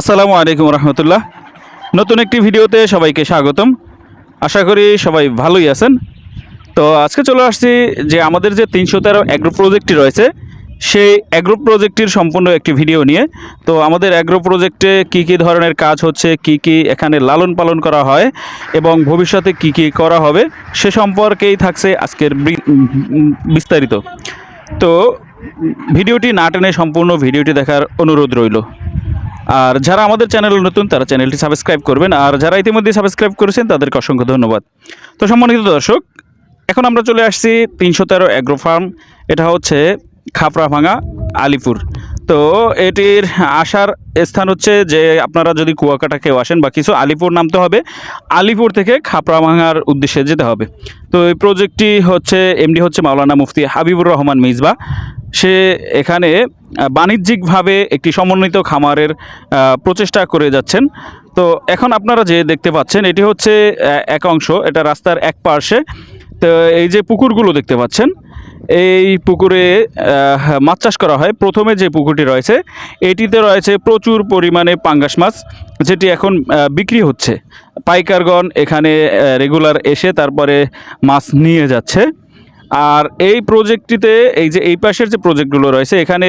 আসসালামু আলাইকুম রহমতুল্লাহ। নতুন একটি ভিডিওতে সবাইকে স্বাগতম। আশা করি সবাই ভালোই আছেন। তো আজকে চলে আসছি যে আমাদের যে তিনশো তেরো অ্যাগ্রো প্রজেক্টটি রয়েছে, সেই অ্যাগ্রো প্রজেক্টটির সম্পূর্ণ একটি ভিডিও নিয়ে। তো আমাদের অ্যাগ্রো প্রজেক্টে কি কি ধরনের কাজ হচ্ছে, কি কি এখানে লালন পালন করা হয় এবং ভবিষ্যতে কি কি করা হবে, সে সম্পর্কেই থাকছে আজকের বিস্তারিত। তো ভিডিওটি না টেনে সম্পূর্ণ ভিডিওটি দেখার অনুরোধ রইল। আর যারা আমাদের চ্যানেল নতুন, তারা চ্যানেলটি সাবস্ক্রাইব করবেন। আর যারা ইতিমধ্যে সাবস্ক্রাইব করেছেন, তাদেরকে অসংখ্য ধন্যবাদ। তো সম্মানিত দর্শক, এখন আমরা চলে আসছি তিনশো তেরো অ্যাগ্রো ফার্ম এটা হচ্ছে খাপড়া ভাঙা আলিপুর। তো এটির আসার স্থান হচ্ছে যে আপনারা যদি কুয়াকাটা কেউ আসেন বা কিছু, আলিপুর নামতে হবে। আলিপুর থেকে খাপড়া ভাঙার উদ্দেশ্যে যেতে হবে। তো এই প্রজেক্টটি হচ্ছে এমডি হচ্ছে মাওলানা মুফতি হাবিবুর রহমান মিজবা। সে এখানে বাণিজ্যিকভাবে একটি সমন্বিত খামারের প্রচেষ্টা করে যাচ্ছেন। তো এখন আপনারা যে দেখতে পাচ্ছেন, এটি হচ্ছে এক অংশ। এটা রাস্তার এক পার্শ্বে। তো এই যে পুকুরগুলো দেখতে পাচ্ছেন, এই পুকুরে মাছ চাষ করা হয়। প্রথমে যে পুকুরটি রয়েছে, এটিতে রয়েছে প্রচুর পরিমাণে পাঙ্গাস মাছ, যেটি এখন বিক্রি হচ্ছে। পাইকারগণ এখানে রেগুলার এসে তারপরে মাছ নিয়ে যাচ্ছে। আর এই প্রজেক্টটিতে এই যে এই পাশের যে প্রজেক্টগুলো রয়েছে, এখানে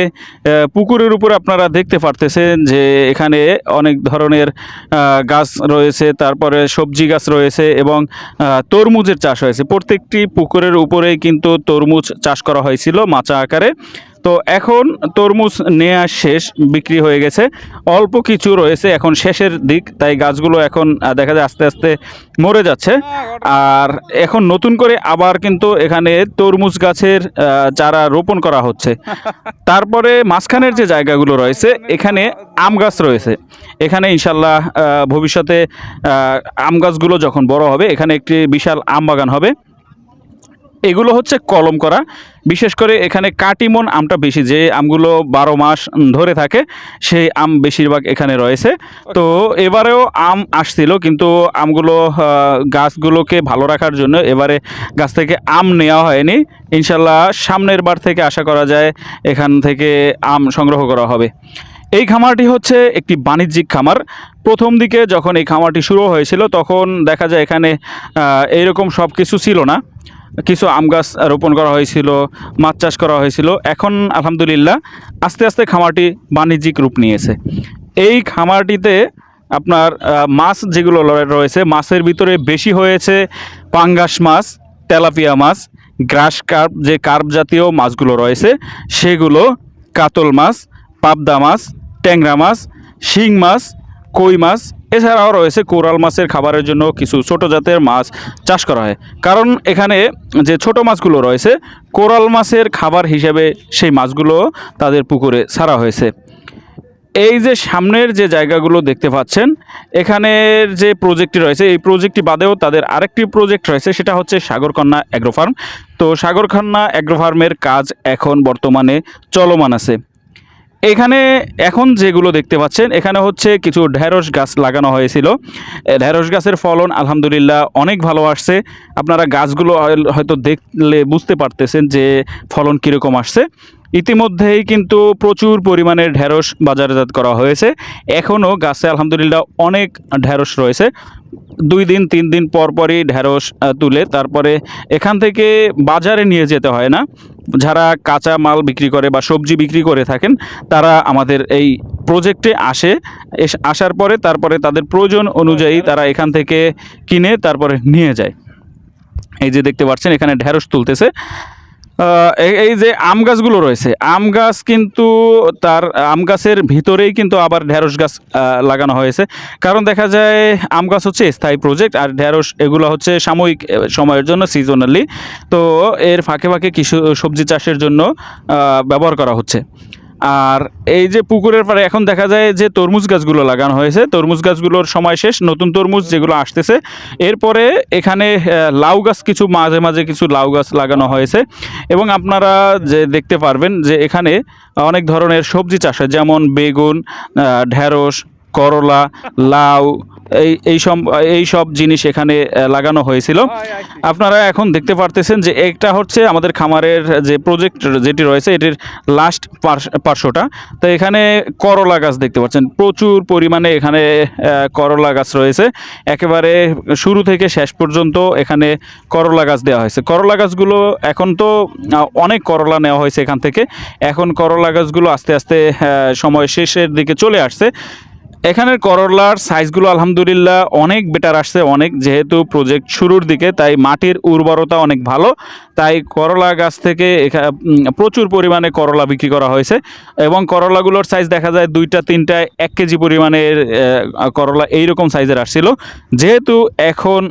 পুকুরের উপর আপনারা দেখতে পারতেছেন যে এখানে অনেক ধরনের গাছ রয়েছে, তারপরে সবজি গাছ রয়েছে এবং তরমুজের চাষ হয়েছে। প্রত্যেকটি পুকুরের উপরেই কিন্তু তরমুজ চাষ করা হয়েছিল মাচা আকারে। তো এখন তরমুজ নেওয়া শেষ, বিক্রি হয়ে গেছে। অল্প কিছু রয়েছে, এখন শেষের দিক। তাই গাছগুলো এখন দেখা যায় আস্তে আস্তে মরে যাচ্ছে। আর এখন নতুন করে আবার কিন্তু এখানে তরমুজ গাছের চারা রোপণ করা হচ্ছে। তারপরে মাঝখানের যে জায়গাগুলো রয়েছে, এখানে আম গাছ রয়েছে। এখানে ইনশাল্লাহ ভবিষ্যতে আম গাছগুলো যখন বড় হবে, এখানে একটি বিশাল আম বাগান হবে। এগুলো হচ্ছে কলম করা। বিশেষ করে এখানে কাটিমন আমটা বেশি, যে আমগুলো বারো মাস ধরে থাকে, সেই আম বেশিরভাগ এখানে রয়েছে। তো এবারেও আম আসছিল, কিন্তু আমগুলো গাছগুলোকে ভালো রাখার জন্য এবারে গাছ থেকে আম নেওয়া হয়নি। ইনশাল্লাহ সামনের বার থেকে আশা করা যায় এখান থেকে আম সংগ্রহ করা হবে। এই খামারটি হচ্ছে একটি বাণিজ্যিক খামার। প্রথম দিকে যখন এই খামারটি শুরু হয়েছিল, তখন দেখা যায় এখানে এইরকম সব কিছু ছিল না। কিছু আম গাছ রোপণ করা হয়েছিল, মাছ চাষ করা হয়েছিল। এখন আলহামদুলিল্লাহ আস্তে আস্তে খামারটি বাণিজ্যিক রূপ নিয়েছে। এই খামারটিতে আপনার মাছ যেগুলো রয়েছে, মাছের ভিতরে বেশি হয়েছে পাঙ্গাস মাছ, তেলাপিয়া মাছ, গ্রাস কার্প, যে কার্প জাতীয় মাছগুলো রয়েছে, সেগুলো কাতল মাছ, পাবদা মাছ, ট্যাংরা মাছ, শিং মাছ, কই মাছ এছাড়াও রয়েছে কোরাল মাছের খাবারের জন্য কিছু ছোট জাতের মাছ চাষ করা হয়। কারণ এখানে যে ছোট মাছগুলো রয়েছে, কোরাল মাছের খাবার হিসেবে সেই মাছগুলো তাদের পুকুরে ছাড়া হয়েছে। এই যে সামনের যে জায়গাগুলো দেখতে পাচ্ছেন, এখানের যে প্রজেক্টটি রয়েছে, এই প্রজেক্টটি বাদেও তাদের আরেকটি প্রজেক্ট রয়েছে, সেটা হচ্ছে সাগরকন্যা অ্যাগ্রো ফার্ম তো সাগরকন্যা অ্যাগ্রো ফার্মের কাজ এখন বর্তমানে চলমান আছে। এখানে এখন যেগুলো দেখতে পাচ্ছেন, এখানে হচ্ছে কিছু ঢেঁড়স গাছ লাগানো হয়েছিল। ঢেঁড়স গাছের ফলন আলহামদুলিল্লাহ অনেক ভালো আসছে। আপনারা গাছগুলো হয়- হয়তো দেখলে বুঝতে পারতেছেন যে ফলন কীরকম আসছে। ইতিমধ্যেই কিন্তু প্রচুর পরিমাণে ঢেঁড়স বাজারজাত করা হয়েছে। এখনও গাছে আলহামদুলিল্লাহ অনেক ঢেঁড়স রয়েছে। দুই দিন, তিন দিন পর পরই ঢেঁড়স তুলে তারপরে এখান থেকে বাজারে নিয়ে যেতে হয় না। যারা কাঁচা মাল বিক্রি করে বা সবজি বিক্রি করে থাকেন, তারা আমাদের এই প্রজেক্টে আসে। আসার পরে তারপরে তাদের প্রয়োজন অনুযায়ী তারা এখান থেকে কিনে তারপরে নিয়ে যায়। এই যে দেখতে পাচ্ছেন, এখানে ঢেঁড়স তুলতেছে। এই- যে আম গাছগুলো রয়েছে, আম গাছ কিন্তু তার, আম গাছের ভিতরেই কিন্তু আবার ঢ্যাঁড়স গাছ লাগানো হয়েছে। কারণ দেখা যায় আম গাছ হচ্ছে স্থায়ী প্রজেক্ট আর ঢ্যাঁড়স এগুলো হচ্ছে সাময়িক সময়ের জন্য সিজনালি তো এর ফাঁকে ফাঁকে কিছু সবজি চাষের জন্য ব্যবহার করা হচ্ছে। আর এই যে পুকুরের পাড়ে এখন দেখা যায় যে তরমুজ গাছগুলো লাগানো হয়েছে। তরমুজ গাছগুলোর সময় শেষ, নতুন তরমুজ যেগুলো আসতেছে। এরপরে এখানে লাউ গাছ কিছু, মাঝে মাঝে কিছু লাউ গাছ লাগানো হয়েছে। এবং আপনারা যে দেখতে পারবেন যে এখানে অনেক ধরনের সবজি চাষ হয়, যেমন বেগুন ঢেঁড়স, করলা, লাউ এই এই সব এই সব জিনিস এখানে লাগানো হয়েছিল। আপনারা এখন দেখতে পারতেছেন যে একটা হচ্ছে আমাদের খামারের যে প্রজেক্ট যেটি রয়েছে এটির লাস্ট পার্শ্বটা। তো এখানে করলা গাছ দেখতে পাচ্ছেন। প্রচুর পরিমাণে এখানে করলা গাছ রয়েছে। একেবারে শুরু থেকে শেষ পর্যন্ত এখানে করলা গাছ দেওয়া হয়েছে। করলা গাছগুলো এখন তো অনেক করলা নেওয়া হয়েছে এখান থেকে। এখন করলা গাছগুলো আস্তে আস্তে সময় শেষের দিকে চলে আসছে। এখানের করলার সাইজগুলো আলহামদুলিল্লাহ অনেক বেটার আসছে, অনেক যেহেতু প্রজেক্ট শুরুর দিকে, তাই মাটির উর্বরতা অনেক ভালো। তাই করলা গাছ থেকে প্রচুর পরিমাণে করলা বিক্রি করা হয়েছে এবং করলাগুলোর সাইজ দেখা যায় দুইটা, তিনটা, এক কেজি পরিমাণের করলা এইরকম সাইজের আসছিল। যেহেতু এখন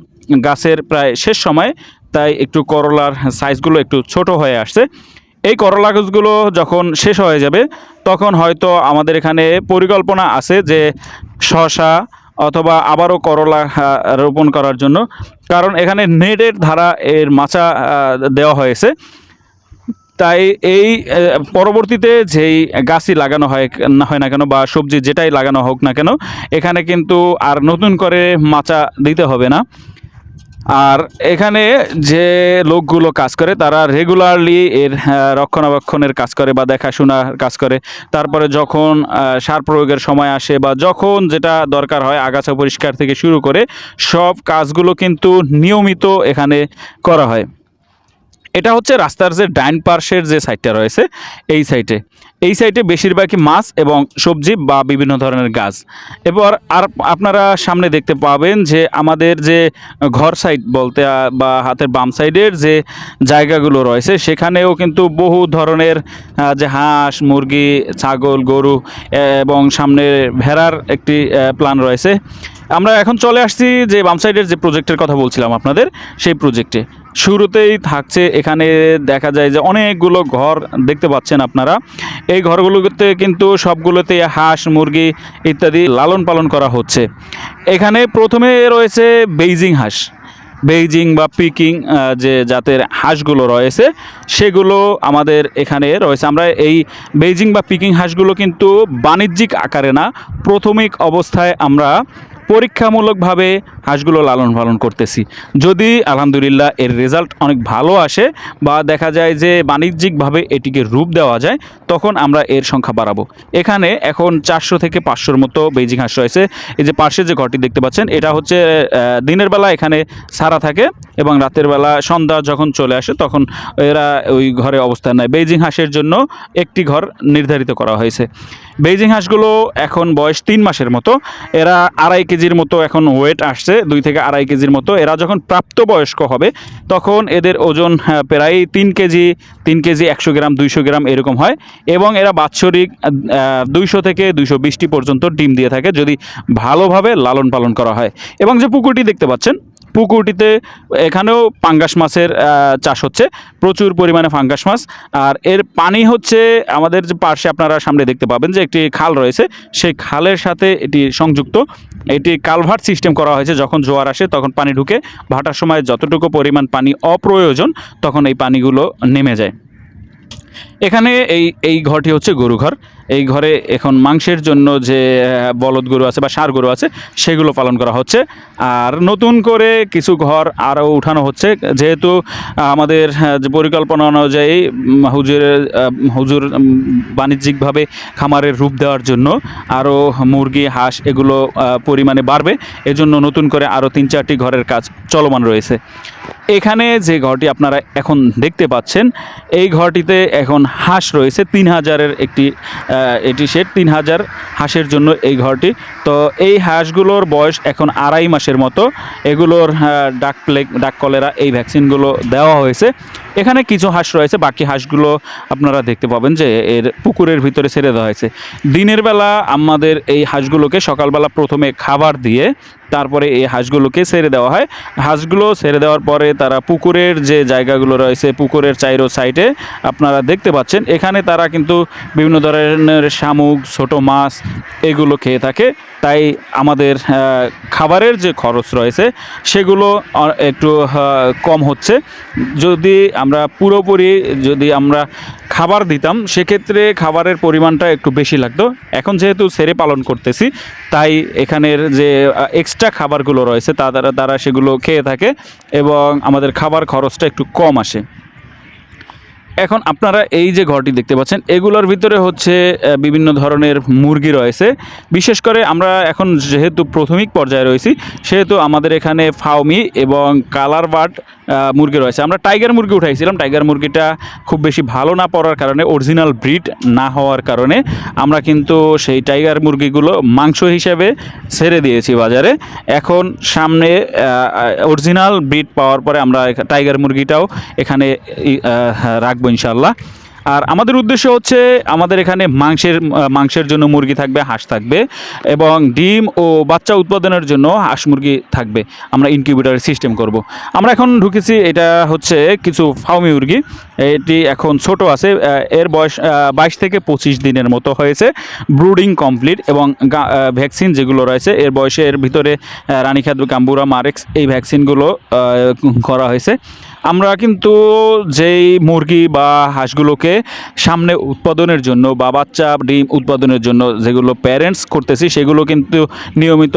গাছের প্রায় শেষ সময়, তাই একটু করলার সাইজগুলো একটু ছোট হয়ে আসছে। এই করলা গাছগুলো যখন শেষ হয়ে যাবে, তখন হয়তো আমাদের এখানে পরিকল্পনা আছে যে শশা অথবা আবারও করলা রোপণ করার জন্য। কারণ এখানে নেটের ধারা এর মাচা দেওয়া হয়েছে। তাই এই পরবর্তীতে যেই গাছই লাগানো হয় না হয় না কেন বা সবজি যেটাই লাগানো হোক না কেন, এখানে কিন্তু আর নতুন করে মাচা দিতে হবে না। আর এখানে যে লোকগুলো কাজ করে, তারা রেগুলারলি এর রক্ষণাবেক্ষণের কাজ করে বা দেখাশোনার কাজ করে। তারপরে যখন সার প্রয়োগের সময় আসে বা যখন যেটা দরকার হয়, আগাছা পরিষ্কার থেকে শুরু করে, সব কাজগুলো কিন্তু নিয়মিত এখানে করা হয়। এটা হচ্ছে রাস্তার যে ডাইন পার্শ্বের যে সাইডটা রয়েছে, এই সাইডে এই সাইডে বেশিরভাগই মাছ এবং সবজি বা বিভিন্ন ধরনের গাছ। এবার আর আপনারা সামনে দেখতে পাবেন যে আমাদের যে ঘর সাইড বলতে বা হাতের বাম সাইডের যে জায়গাগুলো রয়েছে, সেখানেও কিন্তু বহু ধরনের যে হাঁস, মুরগি, ছাগল, গরু এবং সামনে ভেড়ার একটি প্ল্যান রয়েছে। আমরা এখন চলে আসছি যে বাম সাইডের যে প্রজেক্টের কথা বলছিলাম আপনাদের, সেই প্রজেক্টে শুরুতেই থাকছে, এখানে দেখা যায় যে অনেকগুলো ঘর দেখতে পাচ্ছেন আপনারা। এই ঘরগুলোতে কিন্তু সবগুলোতে হাঁস, মুরগি ইত্যাদি লালন পালন করা হচ্ছে। এখানে প্রথমে রয়েছে বেইজিং হাঁস। বেইজিং বা পিকিং যে জাতের হাঁসগুলো রয়েছে, সেগুলো আমাদের এখানে রয়েছে। আমরা এই বেইজিং বা পিকিং হাঁসগুলো কিন্তু বাণিজ্যিক আকারে না, প্রাথমিক অবস্থায় আমরা পরীক্ষামূলকভাবে হাঁসগুলো লালন পালন করতেছি। যদি আলহামদুলিল্লাহ এর রেজাল্ট অনেক ভালো আসে বা দেখা যায় যে বাণিজ্যিকভাবে এটিকে রূপ দেওয়া যায়, তখন আমরা এর সংখ্যা বাড়াবো। এখানে এখন চারশো থেকে পাঁচশোর মতো বেজিং হাঁস রয়েছে। এই যে পাশে যে ঘরটি দেখতে পাচ্ছেন, এটা হচ্ছে দিনের বেলা এখানে সারা থাকে এবং রাতের বেলা সন্ধ্যা যখন চলে আসে, তখন এরা ওই ঘরে অবস্থান নেয়। বেইজিং হাঁসের জন্য একটি ঘর নির্ধারিত করা হয়েছে। বেইজিং হাঁসগুলো এখন বয়স তিন মাসের মতো। এরা আড়াই কেজির মতো এখন ওয়েট আসছে, দুই থেকে আড়াই কেজির মতো। এরা যখন প্রাপ্তবয়স্ক হবে, তখন এদের ওজন প্রায় তিন কেজি তিন কেজি একশো গ্রাম, দুইশো গ্রাম এরকম হয় এবং এরা বাৎসরিক দুইশো থেকে দুইশো বিশটি পর্যন্ত ডিম দিয়ে থাকে যদি ভালোভাবে লালন পালন করা হয়। এবং যে পুকুরটি দেখতে পাচ্ছেন, পুকুরটিতে এখানেও পাঙ্গাস মাছের চাষ হচ্ছে, প্রচুর পরিমাণে ফাঙ্গাস মাছ। আর এর পানি হচ্ছে আমাদের যে পার্শ্বে আপনারা সামনে দেখতে পাবেন যে একটি খাল রয়েছে, সেই খালের সাথে এটি সংযুক্ত। এটি কালভার্ট সিস্টেম করা হয়েছে। যখন জোয়ার আসে, তখন পানি ঢুকে। ভাটার সময় যতটুকু পরিমাণ পানি অপ্রয়োজন, তখন এই পানিগুলো নেমে যায়। এখানে এই এই ঘরটি হচ্ছে গরুঘর। এই ঘরে এখন মাংসের জন্য যে বলদ গরু আছে বা ষাঁড় গরু আছে সেগুলো পালন করা হচ্ছে। আর নতুন করে কিছু ঘর আরও উঠানো হচ্ছে। যেহেতু আমাদের যে পরিকল্পনা অনুযায়ী উম, হুজুরের হুজুর বাণিজ্যিকভাবে খামারের রূপ দেওয়ার জন্য আরও মুরগি হাঁস এগুলো পরিমাণে বাড়বে। এজন্য নতুন করে আরও তিন চারটি ঘরের কাজ চলমান রয়েছে। এখানে যে ঘরটি আপনারা এখন দেখতে পাচ্ছেন, এই ঘরটিতে এখন হাঁস রয়েছে, তিন হাজারের একটি এটি সেট তিন হাজার হাঁসের জন্য এই ঘরটি। তো এই হাঁসগুলোর বয়স এখন আড়াই মাসের মতো। এগুলোর ডাক প্লেগ ডাক কলেরা এই ভ্যাকসিনগুলো দেওয়া হয়েছে। এখানে কিছু হাঁস রয়েছে, বাকি হাঁসগুলো আপনারা দেখতে পাবেন যে এর পুকুরের ভিতরে ছেড়ে দেওয়া হয়েছে। দিনের বেলা আমাদের এই হাঁসগুলোকে সকালবেলা প্রথমে খাবার দিয়ে তারপরে এই হাঁসগুলোকে ছেড়ে দেওয়া হয়। হাঁসগুলো ছেড়ে দেওয়ার পরে তারা পুকুরের যে জায়গাগুলো রয়েছে, পুকুরের চাইরো সাইডে আপনারা দেখতে পাচ্ছেন, এখানে তারা কিন্তু বিভিন্ন ধরনের শামুক, ছোট মাছ এগুলো খেয়ে থাকে। তাই আমাদের খাবারের যে খরচ রয়েছে সেগুলো একটু কম হচ্ছে। যদি আমরা পুরোপুরি যদি আমরা খাবার দিতাম, সেক্ষেত্রে খাবারের পরিমাণটা একটু বেশি লাগতো। এখন যেহেতু সেরে পালন করতেছি, তাই এখানের যে এক্সট্রা খাবারগুলো রয়েছে, তা দ্বারা তারা সেগুলো খেয়ে থাকে এবং আমাদের খাবার খরচটা একটু কম আসে। এখন আপনারা এই যে ঘরটি দেখতে পাচ্ছেন এগুলোর ভিতরে হচ্ছে বিভিন্ন ধরনের মুরগি রয়েছে। বিশেষ করে আমরা এখন যেহেতু প্রাথমিক পর্যায়ে রয়েছি সেহেতু আমাদের এখানে ফাউমি এবং কালার বার্ড মুরগি রয়েছে। আমরা টাইগার মুরগি উঠাইছিলাম। টাইগার মুরগিটা খুব বেশি ভালো না পড়ার কারণে অরিজিনাল ব্রিড না হওয়ার কারণে আমরা কিন্তু সেই টাইগার মুরগিগুলো মাংস হিসেবে ছেড়ে দিয়েছি বাজারে। এখন সামনে অরিজিনাল ব্রিড পাওয়ার পরে আমরা টাইগার মুরগিটাও এখানে আহ, রাখব ইনশাল্লাহ আর আমাদের উদ্দেশ্য হচ্ছে আমাদের এখানে মাংসের মাংসের জন্য মুরগি থাকবে, হাঁস থাকবে এবং ডিম ও বাচ্চা উৎপাদনের জন্য হাঁস মুরগি থাকবে। আমরা ইনকিউবেটার সিস্টেম করব। আমরা এখন ঢুকেছি, এটা হচ্ছে কিছু ফাউমি মুরগি। এটি এখন ছোট আছে এর বয়স বাইশ থেকে পঁচিশ দিনের মতো হয়েছে। ব্রুডিং কমপ্লিট এবং ভ্যাকসিন যেগুলো রয়েছে এর বয়সে এর ভিতরে আহ, রানীখাদ্য গাম্বুরা মারেক্স এই ভ্যাকসিনগুলো করা হয়েছে। আমরা কিন্তু যেই মুরগি বা হাঁসগুলোকে সামনে উৎপাদনের জন্য বা বাচ্চা ডিম উৎপাদনের জন্য যেগুলো প্যারেন্টস করতেছি সেগুলো কিন্তু নিয়মিত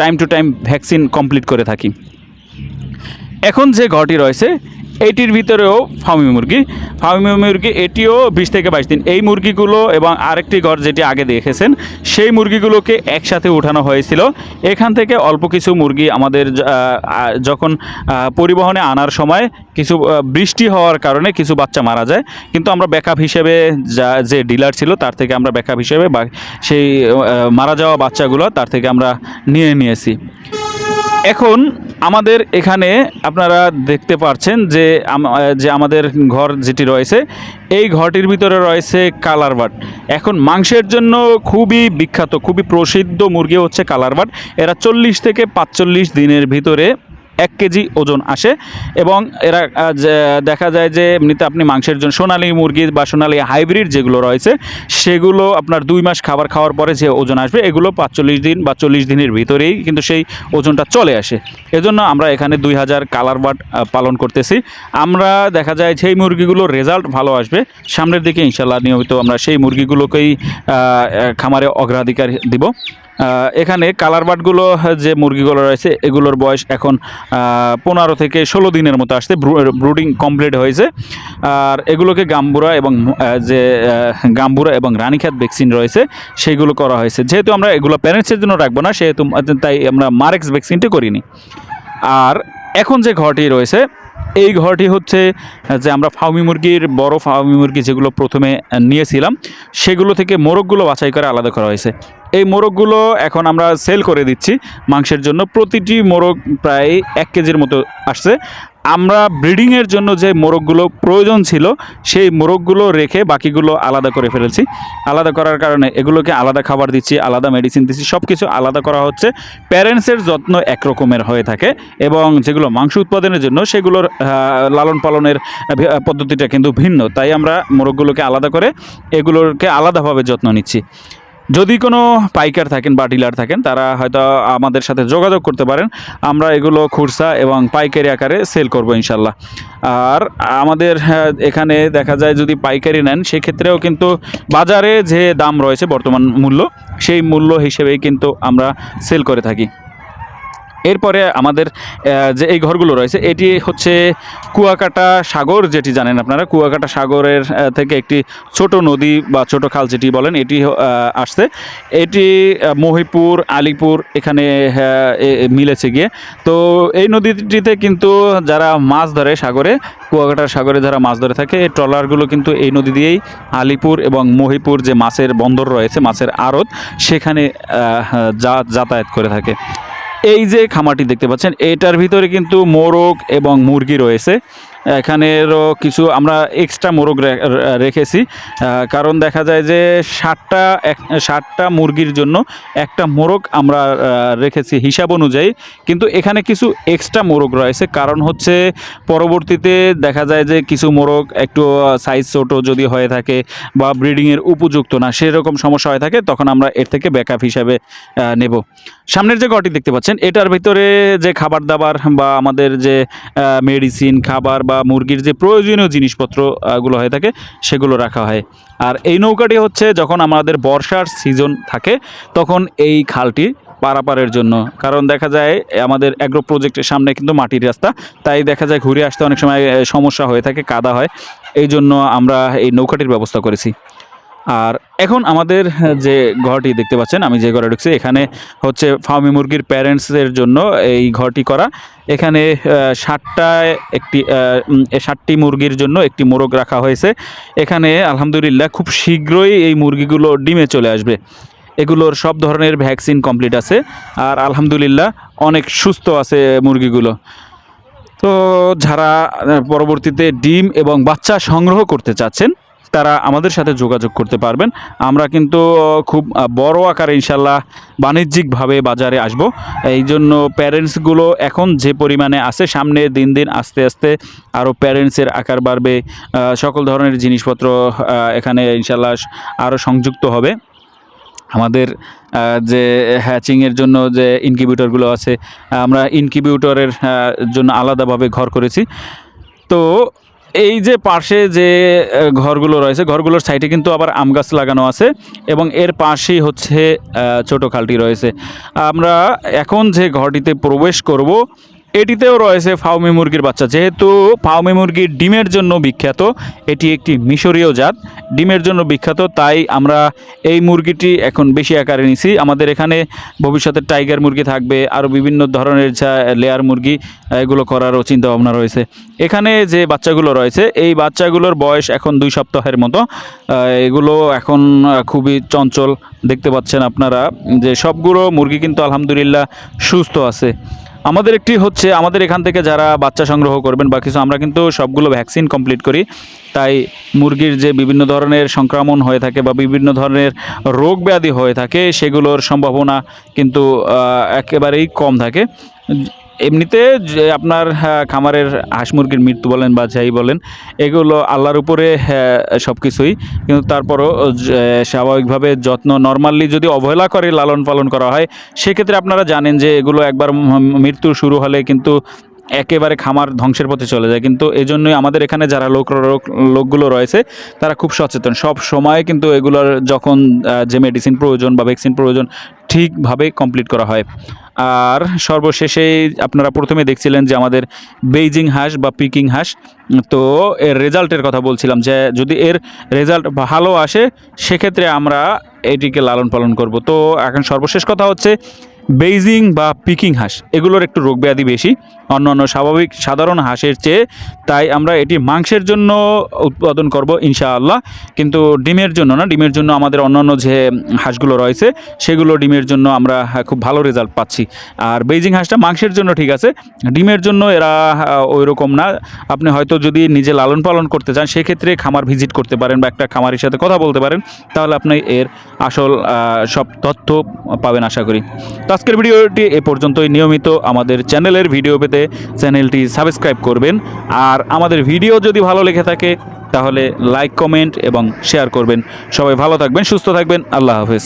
time to time vaccine complete করে থাকি। এখন যে ঘরটি রয়েছে, এটির ভিতরেও ফার্মি মুরগি। ফার্মি মুরগি এটিও বিশ থেকে বাইশ দিন। এই মুরগিগুলো এবং আরেকটি ঘর যেটি আগে দেখেছেন, সেই মুরগিগুলোকে একসাথে উঠানো হয়েছিল। এখান থেকে অল্প কিছু মুরগি আমাদের যখন পরিবহনে আনার সময় কিছু বৃষ্টি হওয়ার কারণে কিছু বাচ্চা মারা যায়। কিন্তু আমরা ব্যাকআপ হিসেবে যা, যে ডিলার ছিল, তার থেকে আমরা ব্যাকআপ হিসেবে বা সেই মারা যাওয়া বাচ্চাগুলো তার থেকে আমরা নিয়ে নিয়েছি। এখন আমাদের এখানে আপনারা দেখতে পাচ্ছেন যে যে আমাদের ঘর যেটি রয়েছে, এই ঘরটির ভিতরে রয়েছে কালার বাট এখন মাংসের জন্য খুবই বিখ্যাত, খুবই প্রসিদ্ধ মুরগি হচ্ছে কালার বাট এরা চল্লিশ থেকে পাঁচচল্লিশ দিনের ভিতরে এক কেজি ওজন আসে এবং এরা দেখা যায় যে এমনিতে আপনি মাংসের জন্য সোনালী মুরগি বা সোনালী হাইব্রিড যেগুলো রয়েছে, সেগুলো আপনার দুই মাস খাবার খাওয়ার পরে যে ওজন আসবে, এগুলো পাঁচচল্লিশ দিন বা চল্লিশ দিনের ভিতরেই কিন্তু সেই ওজনটা চলে আসে। এজন্য আমরা এখানে দুই হাজার কালার বাট পালন করতেছি। আমরা দেখা যায় সেই মুরগিগুলোর রেজাল্ট ভালো আসবে। সামনের দিকে ইনশাল্লাহ নিয়মিত আমরা সেই মুরগিগুলোকেই খামারে অগ্রাধিকার দিব। এখানে কালার বাটগুলো যে মুরগিগুলো রয়েছে, এগুলোর বয়স এখন পনেরো থেকে ষোলো দিনের মতো আসছে ব্রুডিং কমপ্লিট হয়েছে। আর এগুলোকে গাম্বুরা এবং যে গাম্বুরা এবং রানীখাত ভ্যাকসিন রয়েছে সেইগুলো করা হয়েছে। যেহেতু আমরা এগুলো প্যারেন্টসের জন্য রাখব না, সেহেতু তাই আমরা মারেক্স ভ্যাকসিনটি করিনি। আর এখন যে ঘরটি রয়েছে এই ঘরটি হচ্ছে, যে আমরা ফাউমি মুরগির, বড় ফাউমি মুরগি যেগুলো প্রথমে নিয়েছিলাম, সেগুলো থেকে মোরগগুলো বাছাই করে আলাদা করা হয়েছে। এই মোরগগুলো এখন আমরা সেল করে দিচ্ছি, মাংসের জন্য। প্রতিটি মোরগ প্রায় এক কেজির মতো আসছে। আমরা ব্রিডিংয়ের জন্য যে মোরগগুলো প্রয়োজন ছিল, সেই মোরগগুলো রেখে বাকিগুলো আলাদা করে ফেলেছি। আলাদা করার কারণে এগুলোকে আলাদা খাবার দিচ্ছি, আলাদা মেডিসিন দিচ্ছি সব কিছু আলাদা করা হচ্ছে। প্যারেন্টসের যত্ন একরকমের হয়ে থাকে এবং যেগুলো মাংস উৎপাদনের জন্য সেগুলোর লালন পালনের পদ্ধতিটা কিন্তু ভিন্ন। তাই আমরা মোরগগুলোকে আলাদা করে এগুলোকে আলাদাভাবে যত্ন নিচ্ছি। যদি কোনো পাইকার থাকেন বা ডিলার থাকেন তারা হয়তো আমাদের সাথে যোগাযোগ করতে পারেন। আমরা এগুলো খুরসা এবং পাইকারি আকারে সেল করব ইনশাল্লাহ। আর আমাদের হ্যাঁ, এখানে দেখা যায় যদি পাইকারি নেন সেক্ষেত্রেও কিন্তু বাজারে যে দাম রয়েছে বর্তমান মূল্য সেই মূল্য হিসেবেই কিন্তু আমরা সেল করে থাকি। এরপরে আমাদের যে এই ঘরগুলো রয়েছে, এটি হচ্ছে কুয়াকাটা সাগর, যেটি জানেন আপনারা। কুয়াকাটা সাগরের থেকে একটি ছোট নদী বা ছোট খাল যেটি বলেন, এটি আসছে। এটি মহিপুর, আলিপুর, এখানে মিলেছে গিয়ে। তো এই নদীটিতে কিন্তু যারা মাছ ধরে সাগরে, কুয়াকাটা সাগরে যারা মাছ ধরে থাকে, এই ট্রলারগুলো কিন্তু এই নদী দিয়েই আলিপুর এবং মহিপুর যে মাছের বন্দর রয়েছে, মাছের আড়ত, সেখানে যাতায়াত করে থাকে। এই যে খামারটি দেখতে পাচ্ছেন এটার ভিতরে কিন্তু মোরগ এবং মুরগি রয়েছে। এখানেরও কিছু আমরা এক্সট্রা মোরগ রেখেছি। কারণ দেখা যায় যে ষাটটা এক ষাটটা মুরগির জন্য একটা মোরগ আমরা রেখেছি হিসাব অনুযায়ী। কিন্তু এখানে কিছু এক্সট্রা মোরগ রয়েছে। কারণ হচ্ছে পরবর্তীতে দেখা যায় যে কিছু মোরগ একটু সাইজ ছোট যদি হয়ে থাকে বা ব্রিডিংয়ের উপযুক্ত না, সেরকম সমস্যা হয়ে থাকে, তখন আমরা এর থেকে ব্যাকআপ হিসাবে নেব। সামনের যে ঘরটি দেখতে পাচ্ছেন, এটার ভিতরে যে খাবার দাবার বা আমাদের যে মেডিসিন খাবার বা বা মুরগির যে প্রয়োজনীয় জিনিসপত্রগুলো গুলো হয়ে থাকে, সেগুলো রাখা হয়। আর এই নৌকাটি হচ্ছে যখন আমাদের বর্ষার সিজন থাকে, তখন এই খালটি পারাপারের জন্য। কারণ দেখা যায়, আমাদের অ্যাগ্রো প্রজেক্টের সামনে কিন্তু মাটির রাস্তা, তাই দেখা যায় ঘুরে আসতে অনেক সময় সমস্যা হয়ে থাকে, কাদা হয়। এই জন্য আমরা এই নৌকাটির ব্যবস্থা করেছি। আর এখন আমাদের যে ঘরটি দেখতে পাচ্ছেন, আমি যে ঘরে ঢুকছি, এখানে হচ্ছে ফার্মি মুরগির প্যারেন্টসদের জন্য এই ঘরটি করা। এখানে ষাটটায় একটি ষাটটি মুরগির জন্য একটি মোরগ রাখা হয়েছে। এখানে আলহামদুলিল্লাহ খুব শীঘ্রই এই মুরগিগুলো ডিমে চলে আসবে। এগুলোর সব ধরনের ভ্যাকসিন কমপ্লিট আছে আর আলহামদুলিল্লাহ অনেক সুস্থ আছে মুরগিগুলো। তো যারা পরবর্তীতে ডিম এবং বাচ্চা সংগ্রহ করতে চাচ্ছেন তারা আমাদের সাথে যোগাযোগ করতে পারবেন। আমরা কিন্তু খুব বড় আকারে ইনশাল্লাহ বাণিজ্যিকভাবে বাজারে আসব। এই জন্য প্যারেন্টসগুলো এখন যে পরিমাণে আছে, সামনে দিন দিন আস্তে আস্তে আরও প্যারেন্টসের আকার বাড়বে। সকল ধরনের জিনিসপত্র এখানে ইনশাল্লাহ আরও সংযুক্ত হবে। আমাদের যে হ্যাচিংয়ের জন্য যে ইনকিউবেটরগুলো আছে, আমরা ইনকিউবেটরের জন্য আলাদাভাবে ঘর করেছি। তো এই যে পাশে যে ঘরগুলো রয়েছে, ঘরগুলোর সাইডে কিন্তু আবার আম গাছ লাগানো আছে এবং এর পাশেই হচ্ছে ছোট খালটি রয়েছে। আমরা এখন যে ঘরটিতে প্রবেশ করব এটিতেও রয়েছে ফাউমি মুরগির বাচ্চা। যেহেতু ফাউমি মুরগির ডিমের জন্য বিখ্যাত, এটি একটি মিশরীয় জাত, ডিমের জন্য বিখ্যাত, তাই আমরা এই মুরগিটি এখন বেশি আকারে নিছি। আমাদের এখানে ভবিষ্যতে টাইগার মুরগি থাকবে, আরও বিভিন্ন ধরনের যা লেয়ার মুরগি, এগুলো করারও চিন্তা ভাবনা রয়েছে। এখানে যে বাচ্চাগুলো রয়েছে, এই বাচ্চাগুলোর বয়স এখন দুই সপ্তাহের মতো। এগুলো এখন খুবই চঞ্চল, দেখতে পাচ্ছেন আপনারা যে সবগুলো মুরগি কিন্তু আলহামদুলিল্লাহ সুস্থ আছে। আমাদের একটি হচ্ছে, আমাদের এখান থেকে যারা বাচ্চা সংগ্রহ করবেন বা কিছু, আমরা কিন্তু সবগুলো ভ্যাকসিন কমপ্লিট করি। তাই মুরগির যে বিভিন্ন ধরনের সংক্রমণ হয়ে থাকে বা বিভিন্ন ধরনের রোগ ব্যাধি হয়ে থাকে, সেগুলোর সম্ভাবনা কিন্তু একেবারেই কম থাকে। এমনিতে যে আপনার হ্যাঁ, খামারের হাঁস মুরগির মৃত্যু বলেন বা যাই বলেন এগুলো আল্লাহর উপরে সব কিছুই কিন্তু তারপরও স্বাভাবিকভাবে যত্ন নর্মালি যদি অবহেলা করে লালন পালন করা হয় সেক্ষেত্রে আপনারা জানেন যে এগুলো একবার মৃত্যু শুরু হলে কিন্তু একেবারে খামার ধ্বংসের পথে চলে যায়। কিন্তু এই জন্যই আমাদের এখানে যারা লোক- লোকগুলো রয়েছে তারা খুব সচেতন। সব সময় কিন্তু এগুলোর যখন যে মেডিসিন প্রয়োজন বা ভ্যাকসিন প্রয়োজন ঠিকভাবে কমপ্লিট করা হয়। আর সর্বশেষে আপনারা প্রথমে দেখছিলেন যে আমাদের বেইজিং হাঁস বা পিকিং হাঁস, তো এর রেজাল্টের কথা বলছিলাম যে যদি এর রেজাল্ট ভালো আসে, সেক্ষেত্রে আমরা এটিকে লালন পালন করব। তো এখন সর্বশেষ কথা হচ্ছে বেইজিং বা পিকিং হাঁস, এগুলোর একটু রোগ ব্যাধি বেশি। অন্যান্য স্বাভাবিক সাধারণ হাঁসের চেয়ে তাই আমরা এটি মাংসের জন্য উৎপাদন করব ইনশাআল্লাহ। কিন্তু ডিমের জন্য না, ডিমের জন্য আমাদের অন্যান্য যে হাঁসগুলো রয়েছে, সেগুলো ডিমের জন্য আমরা খুব ভালো রেজাল্ট পাচ্ছি। আর বেইজিং হাঁসটা মাংসের জন্য ঠিক আছে, ডিমের জন্য এরা ওই রকম না। আপনি হয়তো যদি নিজে লালন পালন করতে চান, সেক্ষেত্রে খামার ভিজিট করতে পারেন বা একটা খামারের সাথে কথা বলতে পারেন, তাহলে আপনি এর আসল সব তথ্য পাবেন আশা করি। তো আজকের ভিডিওটি এ পর্যন্তই। নিয়মিত আমাদের চ্যানেলের ভিডিও পেতে চ্যানেলটি সাবস্ক্রাইব করবেন। আর আমাদের ভিডিও যদি ভালো লেগে থাকে, তাহলে লাইক, কমেন্ট এবং শেয়ার করবেন। সবাই ভালো থাকবেন, সুস্থ থাকবেন। আল্লাহ হাফেজ।